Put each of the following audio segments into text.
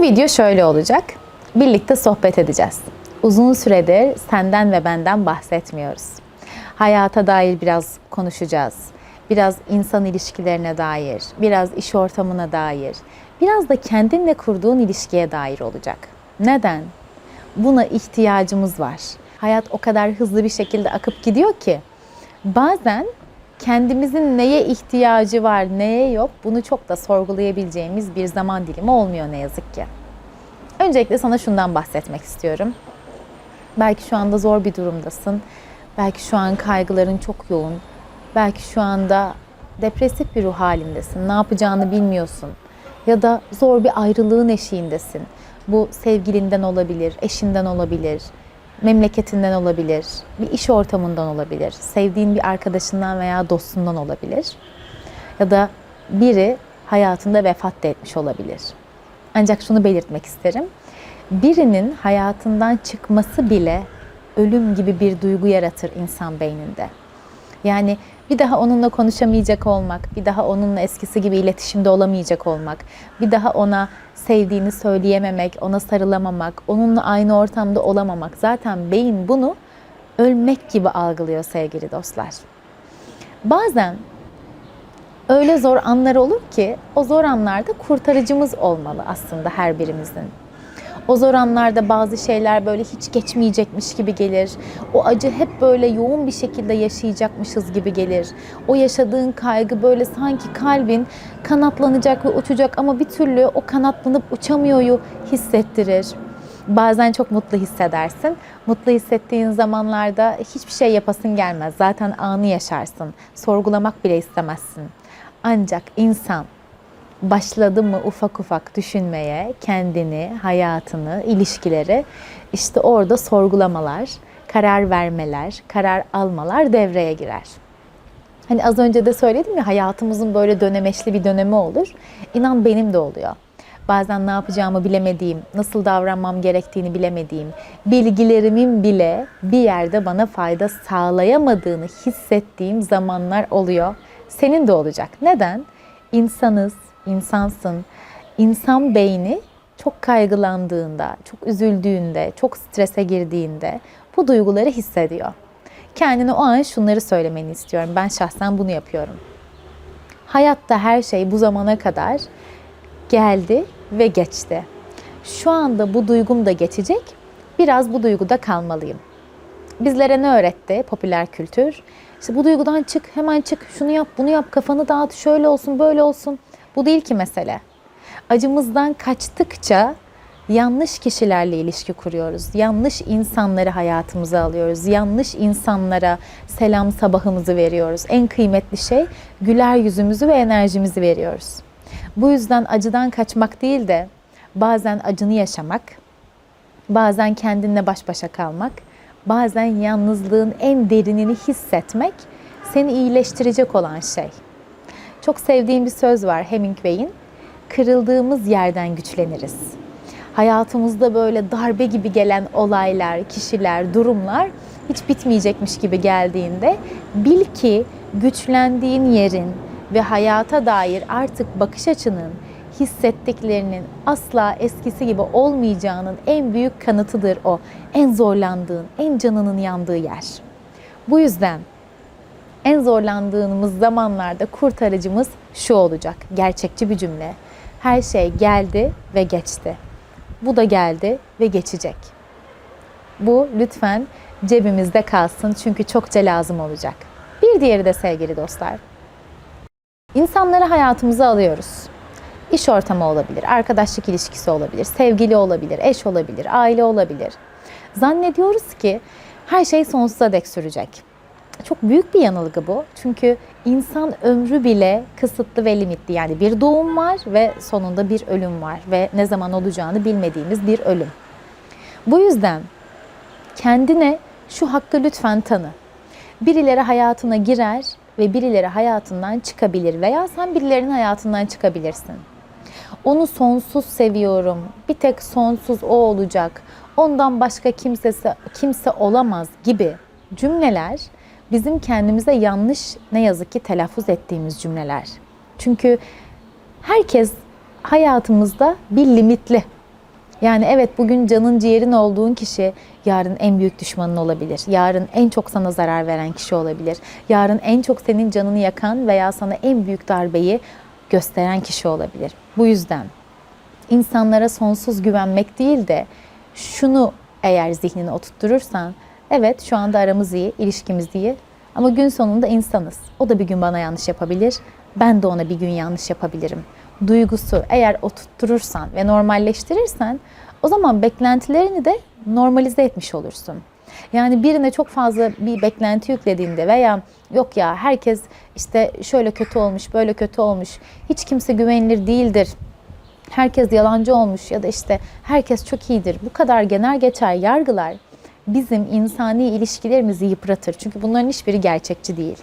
Bu video şöyle olacak. Birlikte sohbet edeceğiz. Uzun süredir senden ve benden bahsetmiyoruz. Hayata dair biraz konuşacağız. Biraz insan ilişkilerine dair, biraz iş ortamına dair, biraz da kendinle kurduğun ilişkiye dair olacak. Neden? Buna ihtiyacımız var. Hayat o kadar hızlı bir şekilde akıp gidiyor ki bazen kendimizin neye ihtiyacı var, neye yok bunu çok da sorgulayabileceğimiz bir zaman dilimi olmuyor ne yazık ki. Öncelikle sana şundan bahsetmek istiyorum. Belki şu anda zor bir durumdasın. Belki şu an kaygıların çok yoğun. Belki şu anda depresif bir ruh halindesin. Ne yapacağını bilmiyorsun. Ya da zor bir ayrılığın eşiğindesin. Bu sevgilinden olabilir, eşinden olabilir, memleketinden olabilir, bir iş ortamından olabilir, sevdiğin bir arkadaşından veya dostundan olabilir. Ya da biri hayatında vefat da etmiş olabilir. Ancak şunu belirtmek isterim. Birinin hayatından çıkması bile ölüm gibi bir duygu yaratır insan beyninde. Yani bir daha onunla konuşamayacak olmak, bir daha onunla eskisi gibi iletişimde olamayacak olmak, bir daha ona sevdiğini söyleyememek, ona sarılamamak, onunla aynı ortamda olamamak. Zaten beyin bunu ölmek gibi algılıyor sevgili dostlar. Bazen öyle zor anlar olur ki o zor anlarda kurtarıcımız olmalı aslında her birimizin. O zor anlarda bazı şeyler böyle hiç geçmeyecekmiş gibi gelir. O acı hep böyle yoğun bir şekilde yaşayacakmışız gibi gelir. O yaşadığın kaygı böyle sanki kalbin kanatlanacak ve uçacak ama bir türlü o kanatlanıp uçamıyoryu hissettirir. Bazen çok mutlu hissedersin. Mutlu hissettiğin zamanlarda hiçbir şey yapasın gelmez. Zaten anı yaşarsın. Sorgulamak bile istemezsin. Ancak insan başladı mı ufak ufak düşünmeye, kendini, hayatını, ilişkileri işte orada sorgulamalar, karar vermeler, karar almalar devreye girer. Hani az önce de söyledim ya hayatımızın böyle dönemeçli bir dönemi olur. İnan benim de oluyor. Bazen ne yapacağımı bilemediğim, nasıl davranmam gerektiğini bilemediğim, bilgilerimin bile bir yerde bana fayda sağlayamadığını hissettiğim zamanlar oluyor. Senin de olacak. Neden? İnsanız, insansın. İnsan beyni çok kaygılandığında, çok üzüldüğünde, çok strese girdiğinde bu duyguları hissediyor. Kendine o an şunları söylemeni istiyorum. Ben şahsen bunu yapıyorum. Hayatta her şey bu zamana kadar geldi ve geçti. Şu anda bu duygum da geçecek. Biraz bu duyguda kalmalıyım. Bizlere ne öğretti popüler kültür? İşte bu duygudan çık, hemen çık, şunu yap, bunu yap, kafanı dağıt, şöyle olsun, böyle olsun. Bu değil ki mesele. Acımızdan kaçtıkça yanlış kişilerle ilişki kuruyoruz. Yanlış insanları hayatımıza alıyoruz. Yanlış insanlara selam sabahımızı veriyoruz. En kıymetli şey güler yüzümüzü ve enerjimizi veriyoruz. Bu yüzden acıdan kaçmak değil de bazen acını yaşamak, bazen kendinle baş başa kalmak, bazen yalnızlığın en derinini hissetmek seni iyileştirecek olan şey. Çok sevdiğim bir söz var Hemingway'in. Kırıldığımız yerden güçleniriz. Hayatımızda böyle darbe gibi gelen olaylar, kişiler, durumlar hiç bitmeyecekmiş gibi geldiğinde bil ki güçlendiğin yerin ve hayata dair artık bakış açının hissettiklerinin asla eskisi gibi olmayacağının en büyük kanıtıdır o. En zorlandığın, en canının yandığı yer. Bu yüzden en zorlandığımız zamanlarda kurtarıcımız şu olacak. Gerçekçi bir cümle. Her şey geldi ve geçti. Bu da geldi ve geçecek. Bu lütfen cebimizde kalsın çünkü çokça lazım olacak. Bir diğeri de sevgili dostlar. İnsanları hayatımıza alıyoruz. İş ortamı olabilir, arkadaşlık ilişkisi olabilir, sevgili olabilir, eş olabilir, aile olabilir. Zannediyoruz ki her şey sonsuza dek sürecek. Çok büyük bir yanılgı bu. Çünkü insan ömrü bile kısıtlı ve limitli. Yani bir doğum var ve sonunda bir ölüm var ve ne zaman olacağını bilmediğimiz bir ölüm. Bu yüzden kendine şu hakkı lütfen tanı. Birileri hayatına girer ve birileri hayatından çıkabilir veya sen birilerinin hayatından çıkabilirsin. Onu sonsuz seviyorum. Bir tek sonsuz o olacak. Ondan başka kimsesi kimse olamaz gibi cümleler bizim kendimize yanlış ne yazık ki telaffuz ettiğimiz cümleler. Çünkü herkes hayatımızda bir limitli. Yani evet bugün canın ciğerin olduğun kişi yarın en büyük düşmanın olabilir. Yarın en çok sana zarar veren kişi olabilir. Yarın en çok senin canını yakan veya sana en büyük darbeyi gösteren kişi olabilir. Bu yüzden insanlara sonsuz güvenmek değil de şunu eğer zihnine oturtturursan evet şu anda aramız iyi, ilişkimiz iyi ama gün sonunda insanız. O da bir gün bana yanlış yapabilir. Ben de ona bir gün yanlış yapabilirim. Duygusu eğer oturtturursan ve normalleştirirsen o zaman beklentilerini de normalize etmiş olursun. Yani birine çok fazla bir beklenti yüklediğinde veya yok ya herkes işte şöyle kötü olmuş, böyle kötü olmuş, hiç kimse güvenilir değildir herkes yalancı olmuş ya da işte herkes çok iyidir. Bu kadar genel geçer yargılar bizim insani ilişkilerimizi yıpratır. Çünkü bunların hiçbiri gerçekçi değil.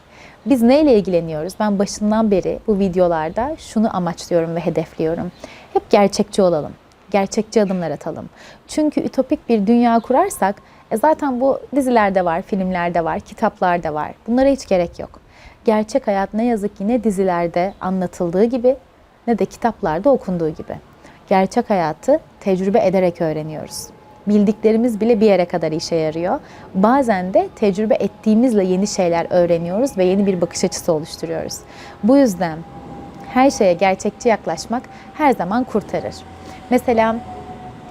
Biz neyle ilgileniyoruz? Ben başından beri bu videolarda şunu amaçlıyorum ve hedefliyorum. Hep gerçekçi olalım. Gerçekçi adımlar atalım. Çünkü ütopik bir dünya kurarsak e zaten bu dizilerde var, filmlerde var, kitaplarda var. Bunlara hiç gerek yok. Gerçek hayat ne yazık ki ne dizilerde anlatıldığı gibi ne de kitaplarda okunduğu gibi. Gerçek hayatı tecrübe ederek öğreniyoruz. Bildiklerimiz bile bir yere kadar işe yarıyor. Bazen de tecrübe ettiğimizle yeni şeyler öğreniyoruz ve yeni bir bakış açısı oluşturuyoruz. Bu yüzden her şeye gerçekçi yaklaşmak her zaman kurtarır. Mesela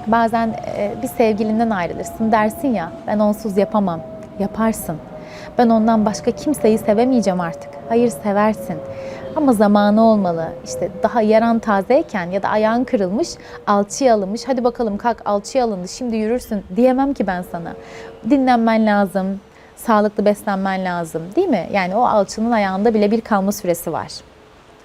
bazen e, bir sevgilinden ayrılırsın dersin ya ben onsuz yapamam. Yaparsın. Ben ondan başka kimseyi sevemeyeceğim artık. Hayır seversin. Ama zamanı olmalı. İşte daha yaran tazeyken ya da ayağın kırılmış, alçıya alınmış. Hadi bakalım kalk alçıya alındı şimdi yürürsün diyemem ki ben sana. Dinlenmen lazım, sağlıklı beslenmen lazım değil mi? Yani o alçının ayağında bile bir kalma süresi var.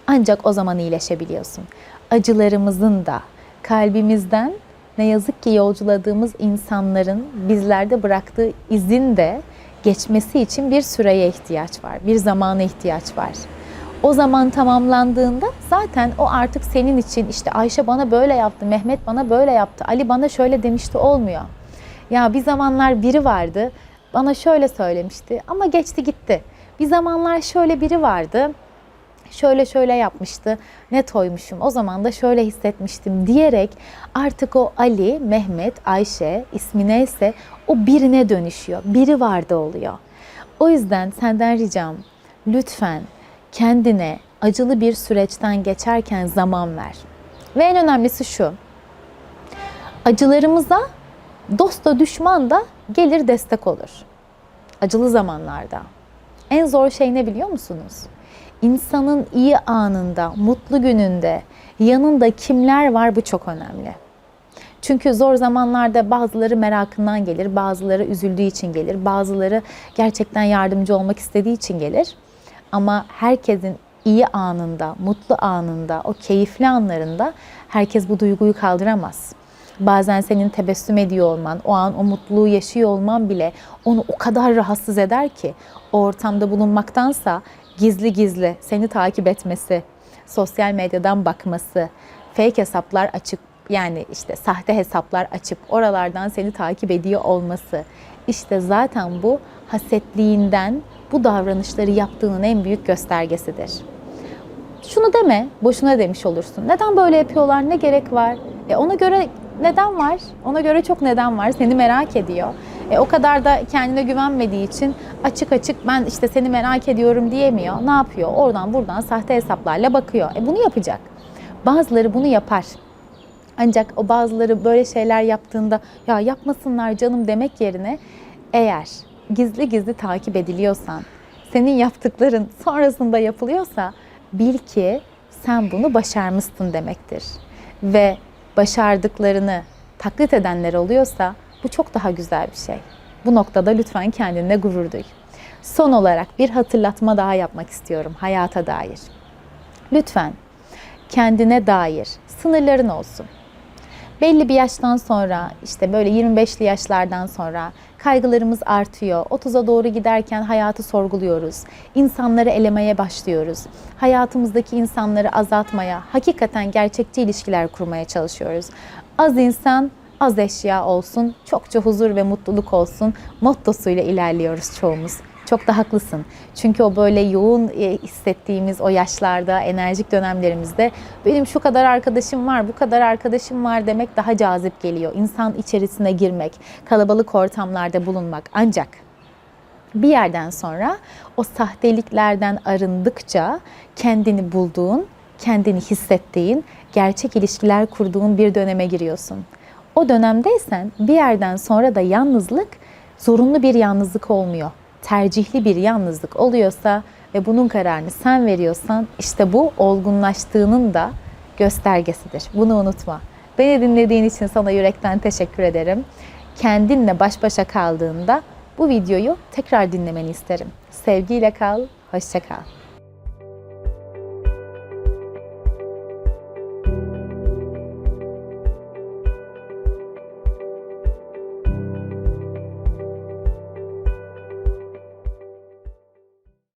Ancak o zaman iyileşebiliyorsun. Acılarımızın da kalbimizden ne yazık ki yolculadığımız insanların bizlerde bıraktığı izin de geçmesi için bir süreye ihtiyaç var. Bir zamana ihtiyaç var. O zaman tamamlandığında zaten o artık senin için işte Ayşe bana böyle yaptı, Mehmet bana böyle yaptı, Ali bana şöyle demişti olmuyor. Ya bir zamanlar biri vardı bana şöyle söylemişti ama geçti gitti. Bir zamanlar şöyle biri vardı şöyle şöyle yapmıştı, ne toymuşum, o zaman da şöyle hissetmiştim diyerek artık o Ali, Mehmet, Ayşe ismi neyse o birine dönüşüyor. Biri vardı oluyor. O yüzden senden ricam lütfen kendine acılı bir süreçten geçerken zaman ver. Ve en önemlisi şu. Acılarımıza dost da düşman da gelir destek olur. Acılı zamanlarda. En zor şey ne biliyor musunuz? İnsanın iyi anında, mutlu gününde yanında kimler var bu çok önemli. Çünkü zor zamanlarda bazıları merakından gelir, bazıları üzüldüğü için gelir, bazıları gerçekten yardımcı olmak istediği için gelir. Ama herkesin iyi anında, mutlu anında, o keyifli anlarında herkes bu duyguyu kaldıramaz. Bazen senin tebessüm ediyor olman, o an o mutluluğu yaşıyor olman bile onu o kadar rahatsız eder ki o ortamda bulunmaktansa gizli gizli seni takip etmesi, sosyal medyadan bakması, fake hesaplar açıp yani işte sahte hesaplar açıp oralardan seni takip ediyor olması. İşte zaten bu hasetliğinden bu davranışları yaptığının en büyük göstergesidir. Şunu deme, boşuna demiş olursun. Neden böyle yapıyorlar, ne gerek var? E ona göre neden var? Ona göre çok neden var. Seni merak ediyor. E, o kadar da kendine güvenmediği için açık açık ben işte seni merak ediyorum diyemiyor. Ne yapıyor? Oradan buradan sahte hesaplarla bakıyor. E, bunu yapacak. Bazıları bunu yapar. Ancak o bazıları böyle şeyler yaptığında ya yapmasınlar canım demek yerine eğer gizli gizli takip ediliyorsan, senin yaptıkların sonrasında yapılıyorsa bil ki sen bunu başarmışsın demektir. Ve başardıklarını taklit edenler oluyorsa bu çok daha güzel bir şey. Bu noktada lütfen kendine gurur duy. Son olarak bir hatırlatma daha yapmak istiyorum hayata dair. Lütfen kendine dair sınırların olsun. Belli bir yaştan sonra işte böyle 25'li yaşlardan sonra kaygılarımız artıyor. 30'a doğru giderken hayatı sorguluyoruz. İnsanları elemeye başlıyoruz. Hayatımızdaki insanları azaltmaya, hakikaten gerçekçi ilişkiler kurmaya çalışıyoruz. Az insan, az eşya olsun, çokça huzur ve mutluluk olsun mottosuyla ilerliyoruz çoğumuz. Çok da haklısın. Çünkü o böyle yoğun e, hissettiğimiz o yaşlarda, enerjik dönemlerimizde benim şu kadar arkadaşım var, bu kadar arkadaşım var demek daha cazip geliyor. İnsan içerisine girmek, kalabalık ortamlarda bulunmak. Ancak bir yerden sonra o sahteliklerden arındıkça kendini bulduğun, kendini hissettiğin, gerçek ilişkiler kurduğun bir döneme giriyorsun. O dönemdeysen bir yerden sonra da yalnızlık zorunlu bir yalnızlık olmuyor. Tercihli bir yalnızlık oluyorsa ve bunun kararını sen veriyorsan işte bu olgunlaştığının da göstergesidir. Bunu unutma. Beni dinlediğin için sana yürekten teşekkür ederim. Kendinle baş başa kaldığında bu videoyu tekrar dinlemeni isterim. Sevgiyle kal, hoşça kal.